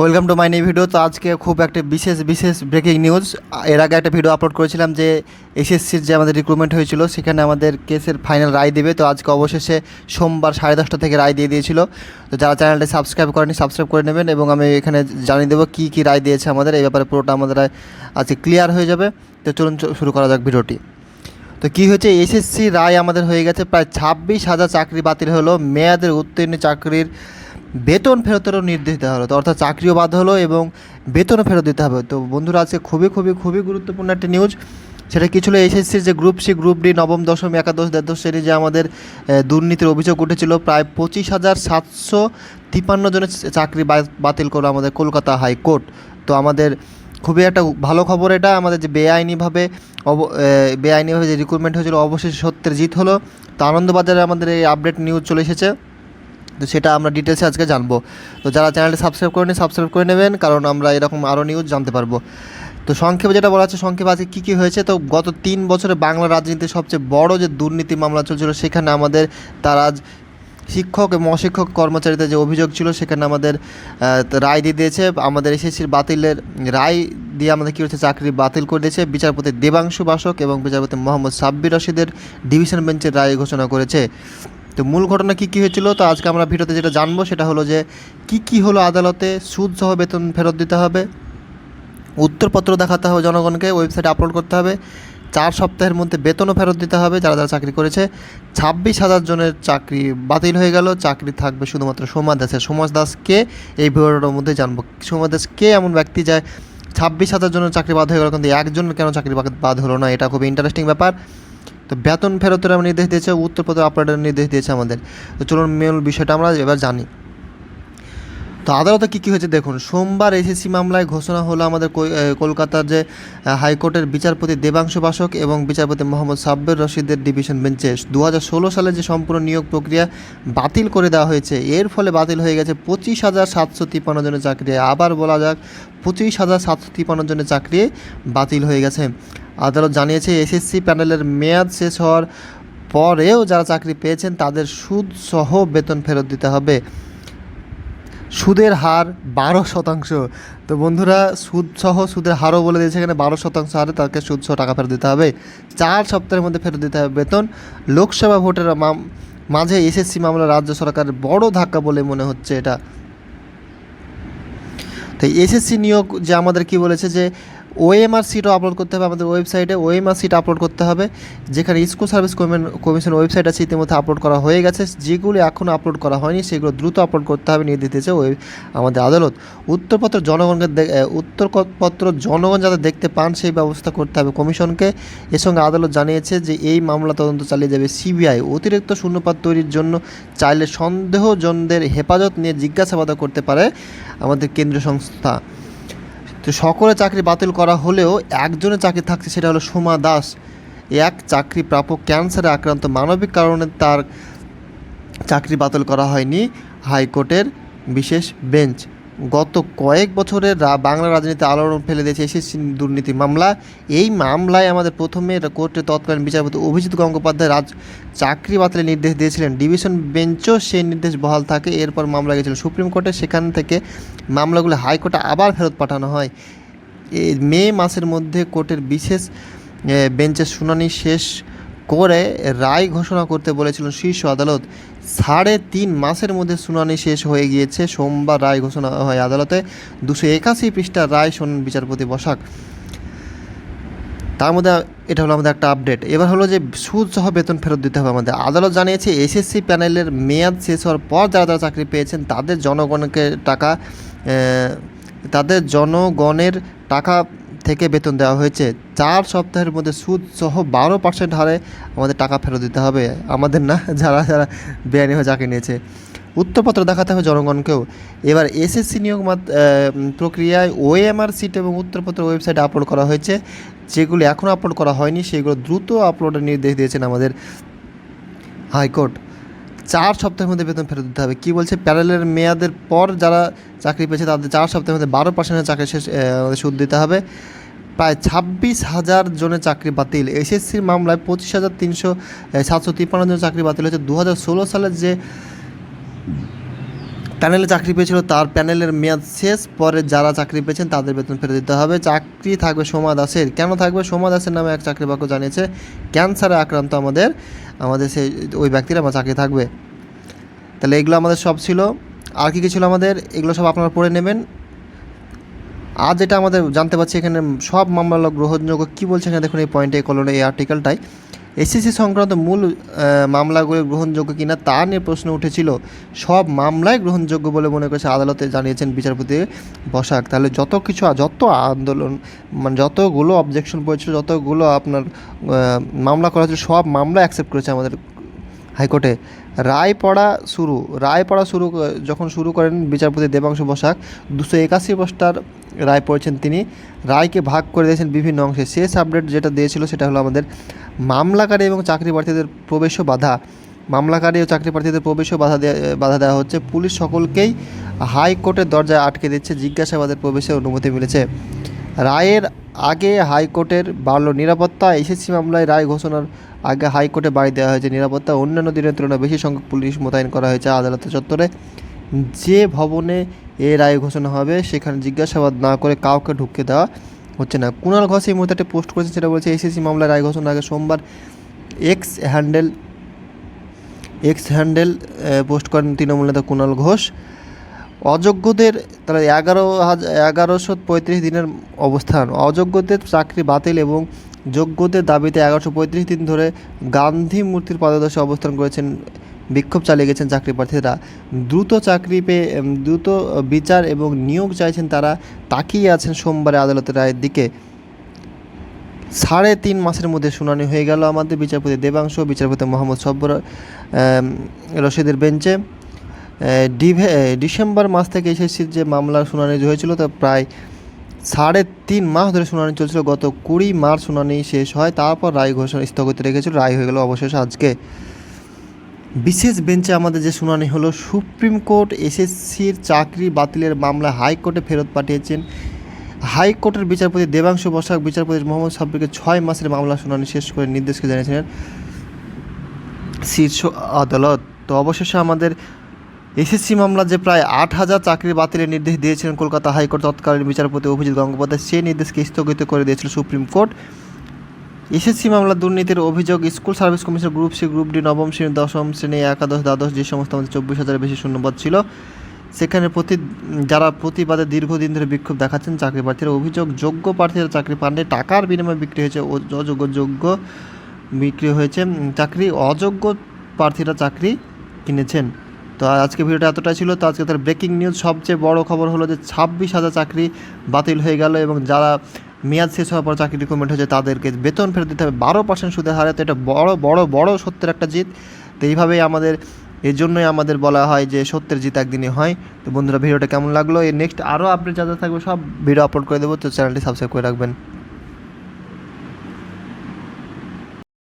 Welcome to my new video তো আজকে খুব একটা বিশেষ বিশেষ ব্রেকিং নিউজ এর আগে একটা ভিডিও আপলোড করেছিলাম যে এসএসসির যে আমাদের রিক্রুটমেন্ট হয়েছিল, সেখানে আমাদের কেসের ফাইনাল রায় দেবে। তো আজকে অবশেষে সোমবার সাড়ে দশটা থেকে রায় দিয়ে দিয়েছিল। তো যারা চ্যানেলটা সাবস্ক্রাইব করেনি সাবস্ক্রাইব করে নেবেন এবং আমি এখানে জানিয়ে দেবো কী কী রায় দিয়েছে আমাদের। এই ব্যাপারে পুরোটা আমাদের আজকে ক্লিয়ার হয়ে যাবে। তো চলুন শুরু করা যাক ভিডিওটি তো কী হয়েছে? এসএসসি রায় আমাদের হয়ে গেছে। প্রায় ছাব্বিশ হাজার চাকরি বাতিল হলো। মেয়াদের উত্তীর্ণ চাকরির বেতন ফেরতেরও নির্দেশ দেওয়া হলো। তো অর্থাৎ চাকরিও বাদ হলো এবং বেতনও ফেরত দিতে হবে। তো বন্ধুরা, আজকে খুবই খুবই খুবই গুরুত্বপূর্ণ একটা নিউজ সেটা কি ছিল? এসএসসির যে গ্রুপ সি গ্রুপ ডি নবম, দশম, একাদশ, দ্বাদশ শ্রেণি যে আমাদের দুর্নীতির অভিযোগ উঠেছিল, প্রায় পঁচিশ হাজার সাতশো তিপ্পান্ন জনের চাকরি বাতিল করল আমাদের কলকাতা হাইকোর্ট। তো আমাদের খুবই একটা ভালো খবর এটা। আমাদের যে বেআইনিভাবে অব বেআইনিভাবে যে রিক্রুটমেন্ট হয়েছিল, অবশেষে সত্যের জিত হলো। তো আনন্দবাজারে আমাদের এই আপডেট নিউজ চলে এসেছে। তো সেটা আমরা ডিটেলসে আজকে জানব। তো যারা চ্যানেলটি সাবস্ক্রাইব করেনি সাবস্ক্রাইব করে নেবেন, কারণ আমরা এরকম আরও নিউজ জানতে পারব। তো সংক্ষেপে যেটা বলা হচ্ছে সংক্ষেপে আজকে কী কী হয়েছে? তো গত তিন বছরে বাংলা রাজনীতির সবচেয়ে বড় যে দুর্নীতি মামলা চলছিল, সেখানে আমাদের তার আজ শিক্ষক এবং অশিক্ষক কর্মচারীদের যে অভিযোগ ছিল, সেখানে আমাদের রায় দিয়ে দিয়েছে। আমাদের এসএসসির বাতিলের রায় দিয়ে আমাদের কী হচ্ছে চাকরি বাতিল করে দিয়েছে। বিচারপতি দেবাংশু বাসক এবং বিচারপতি মোহাম্মদ সাব্বির রশিদের ডিভিশন বেঞ্চের রায় ঘোষণা করেছে। তো মূল ঘটনা কী কী হয়েছিল? তো আজকে আমরা ভিডিওতে যেটা জানব সেটা হলো যে কী কী হলো আদালতে? সুদ সহ বেতন ফেরত দিতে হবে, উত্তরপত্র দেখাতে হবে জনগণকে, ওয়েবসাইটে আপলোড করতে হবে, চার সপ্তাহের মধ্যে বেতনও ফেরত দিতে হবে যারা যারা চাকরি করেছে। ছাব্বিশ হাজার জনের চাকরি বাতিল হয়ে গেল, চাকরি থাকবে শুধুমাত্র সোমা দাসের। সোমাস দাসকে এই ভিডিওটার মধ্যে জানব। সোমা দাস কে? এমন ব্যক্তি যায় ছাব্বিশ হাজার জনের চাকরি বাদ হয়ে গেল, কিন্তু একজনের কেন চাকরি বাদ- হলো না? এটা খুবই ইন্টারেস্টিং ব্যাপার। তো বেতন ফেরতের নির্দেশ দিয়েছে, উত্তরপত্র আপনার নির্দেশ দিয়েছে আমাদের। তো চলুন মূল বিষয়টা আমরা এবার জানি। তো আদালতে কী কী হয়েছে দেখুন, সোমবার এসএসসি মামলায় ঘোষণা হলো আমাদের কলকাতার যে হাইকোর্টের বিচারপতি দেবাংশু বাসক এবং বিচারপতি মোহাম্মদ সাব্বের রশিদের ডিভিশন বেঞ্চে দু হাজার ষোলো সালে যে সম্পূর্ণ নিয়োগ প্রক্রিয়া বাতিল করে দেওয়া হয়েছে, এর ফলে বাতিল হয়ে গেছে পঁচিশ হাজার সাতশো তিপ্পান্ন জনের চাকরি আবার বলা যাক, পঁচিশ হাজার সাতশো তিপ্পান্ন জনের চাকরি বাতিল হয়ে গেছে। আদালত জানিয়েছে, এসএসসি প্যানেলের মেয়াদ শেষ হওয়ার পরেও যারা চাকরি পেয়েছেন তাদের সুদ সহ বেতন ফেরত দিতে হবে। সুদের হার বারো শতাংশ। তো বন্ধুরা সুদ সহ সুদের হারও বলে দিয়েছে এখানে, বারো শতাংশ হারে তাকে সুদ সহ টাকা ফেরত দিতে হবে। চার সপ্তাহের মধ্যে ফেরত দিতে হবে বেতন। লোকসভা ভোটের মাঝে এসএসসি মামলা রাজ্য সরকারের বড় ধাক্কা বলে মনে হচ্ছে এটা। তো এসএসসি নিয়োগ যে আমাদের কি বলেছে যে ওএমআর সিটও আপলোড করতে হবে আমাদের ওয়েবসাইটে ওএমআর সিট আপলোড করতে হবে। যেখানে স্কুল সার্ভিস কমিশন ওয়েবসাইট আছে, ইতিমধ্যে আপলোড করা হয়ে গেছে। যেগুলি এখনও আপলোড করা হয়নি, সেগুলো দ্রুত আপলোড করতে হবে, নির্দেশ দিয়েছে ওই আমাদের আদালত। উত্তরপত্র জনগণকে উত্তরপত্র জনগণ যাতে দেখতে পান, সেই ব্যবস্থা করতে হবে কমিশনকে। এর সঙ্গে আদালত জানিয়েছে যে, এই মামলা তদন্ত চালিয়ে যাবে সিবিআই অতিরিক্ত শূন্যপাত তৈরির জন্য চাইলে সন্দেহজনদের হেফাজত নিয়ে জিজ্ঞাসাবাদ করতে পারে আমাদের কেন্দ্রীয় সংস্থা। তো সকলে চাকরি বাতিল করা হলেও একজনের চাকরি থাকছে, সেটা হলো সোমা দাস। এক চাকরি প্রাপক ক্যান্সারে আক্রান্ত। মানবিক কারণে তার চাকরি বাতিল করা হয়নি হাইকোর্টের বিশেষ বেঞ্চ। গত কয়েক বছরের রা- বাংলা রাজনীতি আলোড়ন ফেলে দিয়েছে এসএসসি দুর্নীতি মামলা। এই মামলায় আমাদের প্রথমে কোর্টের তৎকালীন বিচারপতি অভিজিৎ গঙ্গোপাধ্যায় রাজ, চাকরি বাতিলের নির্দেশ দিয়েছিলেন। ডিভিশন বেঞ্চও সেই নির্দেশ বহাল থাকে। এরপর মামলা গেছিল সুপ্রিম কোর্টে। সেখান থেকে মামলাগুলো হাইকোর্টে আবার ফেরত পাঠানো হয়। মে মাসের মধ্যে কোর্টের বিশেষ বেঞ্চের শুনানি শেষ করে রায় ঘোষণা করতে বলেছিল শীর্ষ আদালত। সাড়ে তিন মাসের মধ্যে শুনানি শেষ হয়ে গিয়েছে। সোমবার রায় ঘোষণা হয় আদালতে। দুশো একাশি পৃষ্ঠার রায় শোনেন বিচারপতি বসাক। তার মধ্যে এটা হলো আমাদের একটা আপডেট। এবার হলো যে সুদ সহ বেতন ফেরত দিতে হবে আমাদের। আদালত জানিয়েছে, এসএসসি প্যানেলের মেয়াদ শেষ হওয়ার পর যারা যারা চাকরি পেয়েছেন, তাদের জনগণকে টাকা তাদের জনগণের টাকা থেকে বেতন দেওয়া হয়েছে। চার সপ্তাহের মধ্যে সুদ সহ বারো পার্সেন্ট হারে আমাদের টাকা ফেরত দিতে হবে। আমাদের না, যারা যারা বেআইনি হয়ে চাকরি নিয়েছে। উত্তরপত্র দেখাতে হবে জনগণকেও। এবার এসএসসি নিয়োগ প্রক্রিয়ায় ওএমআর সিট এবং উত্তরপত্র ওয়েবসাইটে আপলোড করা হয়েছে। যেগুলি এখনও আপলোড করা হয়নি, সেগুলো দ্রুত আপলোডের নির্দেশ দিয়েছেন আমাদের হাইকোর্ট। চার সপ্তাহের মধ্যে বেতন ফেরত দিতে হবে। কী বলছে? প্যারেলের মেয়াদের পর যারা চাকরি পেয়েছে, তাদের চার সপ্তাহের মধ্যে বারো পার্সেন্টের চাকরি শেষ সুদ দিতে হবে। প্রায় ছাব্বিশ হাজার জনের চাকরি বাতিল। এসএসসির মামলায় পঁচিশ হাজার তিনশো সাতশো তিপ্পান্ন জনের চাকরি বাতিল হয়েছে। দু হাজার ষোলো সালের যে প্যানেলে চাকরি পেয়েছিল, তার প্যানেলের মেয়াদ শেষ, পরে যারা চাকরি পেয়েছেন তাদের বেতন ফেরত দিতে হবে। চাকরি থাকবে সোমা দাসের। কেন থাকবে? সোমা দাসের নামে এক চাকরি বাক্য জানিয়েছে, ক্যান্সারে আক্রান্ত আমাদের আমাদের সেই, ওই ব্যক্তির আমার চাকরি থাকবে। তাহলে এগুলো আমাদের সব ছিল। আর কী কী ছিল আমাদের? এগুলো সব আপনারা পড়ে নেবেন। আজ যেটা আমাদের জানতে পারছি এখানে সব মামলা গ্রহণযোগ্য। কী বলছে এখানে? দেখুন এই পয়েন্টে কলনে এই আর্টিকেলটাই এসএসসি সংক্রান্ত মূল মামলাগুলি গ্রহণযোগ্য কিনা তা নিয়ে প্রশ্ন উঠেছিল। সব মামলায় গ্রহণযোগ্য বলে মনে করেছে আদালতে জানিয়েছেন বিচারপতি বসাক। তাহলে যত কিছু, যত আন্দোলন মানে যতগুলো অবজেকশন পড়েছিল, যতগুলো আপনার মামলা করা হয়েছিল, সব মামলা অ্যাকসেপ্ট করেছে আমাদের হাইকোর্টে। রায় পড়া শুরু, রায় পড়া শুরু, যখন শুরু করেন বিচারপতি দেবাংশু বসাক, দুশো একাশি পৃষ্ঠার রায় পড়েছেন তিনি। রায়কে ভাগ করে দিয়েছেন বিভিন্ন অংশে। শেষ আপডেট যেটা দিয়েছিল সেটা হলো আমাদের মামলাকারী এবং চাকরি প্রার্থীদের প্রবেশও বাধা। মামলাকারী ও চাকরি প্রার্থীদের প্রবেশও বাধা দেয়া বাধা দেওয়া হচ্ছে। পুলিশ সকলকেই হাইকোর্টের দরজায় আটকে দিচ্ছে। জিজ্ঞাসাবাদের প্রবেশের অনুমতি মিলেছে। রায়ের আগে হাইকোর্টের বাড়ল নিরাপত্তা। এসএসসি মামলায় রায় ঘোষণার আগে হাইকোর্টে বাড়ি দেওয়া হয়েছে নিরাপত্তা। অন্যান্য দিনের তুলনায় বেশি সংখ্যক পুলিশ মোতায়েন করা হয়েছে আদালতের চত্বরে। যে ভবনে এ রায় ঘোষণা হবে, সেখানে জিজ্ঞাসাবাদ না করে কাউকে ঢুকতে দেওয়া হচ্ছে না। কুণাল ঘোষ এই মুহূর্তে একটা পোস্ট করেছেন, সেটা বলছে, এসএসসি মামলায় রায় ঘোষণার আগে সোমবার X handle X handle post করেন তৃণমূল নেতা কুণাল ঘোষ। অযোগ্যদের, তাহলে এগারো হাজার এগারোশো পঁয়ত্রিশ দিনের অবস্থান। অযোগ্যদের চাকরি বাতিল এবং যোগ্যদের দাবিতে এগারোশো পঁয়ত্রিশ দিন ধরে গান্ধী মূর্তির পাদদেশে অবস্থান করেছেন, বিক্ষোভ চালিয়ে গেছেন চাকরি প্রার্থীরা। দ্রুত চাকরি পেয়ে দ্রুত বিচার এবং নিয়োগ চাইছেন তারা, তাকিয়ে আছেন সোমবারে আদালতের রায়ের দিকে। সাড়ে তিন মাসের মধ্যে শুনানি হয়ে গেল আমাদের বিচারপতি দেবাংশ, বিচারপতি মোহাম্মদ সব্বর রশিদের বেঞ্চে। ডিভে ডিসেম্বর মাস থেকে এসএসসির যে মামলার শুনানি হয়েছিল, তা প্রায় সাড়ে তিন মাস ধরে শুনানি চলছিল। গত কুড়ি মার্চ শুনানি শেষ হয়, তারপর রায় ঘোষণা স্থগিত রেখেছিল। রায় হয়ে গেল অবশেষে আজকে। বিশেষ বেঞ্চে আমাদের যে শুনানি হলো, সুপ্রিম কোর্ট এসএসসির চাকরি বাতিলের মামলা হাইকোর্টে ফেরত পাঠিয়েছেন। হাইকোর্টের বিচারপতি দেবাংশু বসাক, বিচারপতি মোহাম্মদ সাব্বিরকে ছয় মাসের মামলা শুনানি শেষ করে নির্দেশকে জানিয়েছিলেন শীর্ষ আদালত। তো অবশেষে আমাদের এসএসসি মামলা যে প্রায় আট হাজার চাকরি বাতিলের নির্দেশ দিয়েছিলেন কলকাতা হাইকোর্ট তৎকালীন বিচারপতি অভিজিৎ গঙ্গোপাধ্যায়, সেই নির্দেশকে স্থগিত করে দিয়েছিল সুপ্রিম কোর্ট। এসএসসি মামলা দুর্নীতির অভিযোগ, school service commission group C, group D, নবম শ্রেণি, দশম শ্রেণি, একাদশ, দ্বাদশ, যে সমস্ত আমাদের চব্বিশ হাজারের বেশি শূন্যপদ ছিল, সেখানে প্রতি, যারা প্রতিবাদে দীর্ঘদিন ধরে বিক্ষোভ দেখাচ্ছেন, চাকরি প্রার্থীরা অভিযোগ, যোগ্য প্রার্থীরা চাকরি পাননি, টাকার বিনিময়ে বিক্রি হয়েছে অযোগ্য যোগ্য বিক্রি হয়েছে চাকরি, অযোগ্য প্রার্থীরা চাকরি কিনেছেন। তো আজকে ভিডিওটা এতটাই ছিল, তো আজকে তার ব্রেকিং নিউজ সবচেয়ে বড় খবর হলো যে ছাব্বিশ হাজার চাকরি বাতিল হয়ে গেল এবং যারা মেয়াদ শেষ হওয়ার পর চাকরি রিক্রুটমেন্ট হয়েছে তাদেরকে বেতন ফেরত দিতে হবে বারো পার্সেন্ট সুদের হারে। তো এটা বড় বড় বড় সত্যের একটা জিত। তো এইভাবেই আমাদের এর জন্যই আমাদের বলা হয় যে সত্যের জিত একদিনই হয়। তো বন্ধুরা, ভিডিওটা কেমন লাগল? এর নেক্সট আরও আপডেট যা যা থাকবে সব ভিডিও আপলোড করে দেবো। তো চ্যানেলটি সাবস্ক্রাইব করে রাখবেন।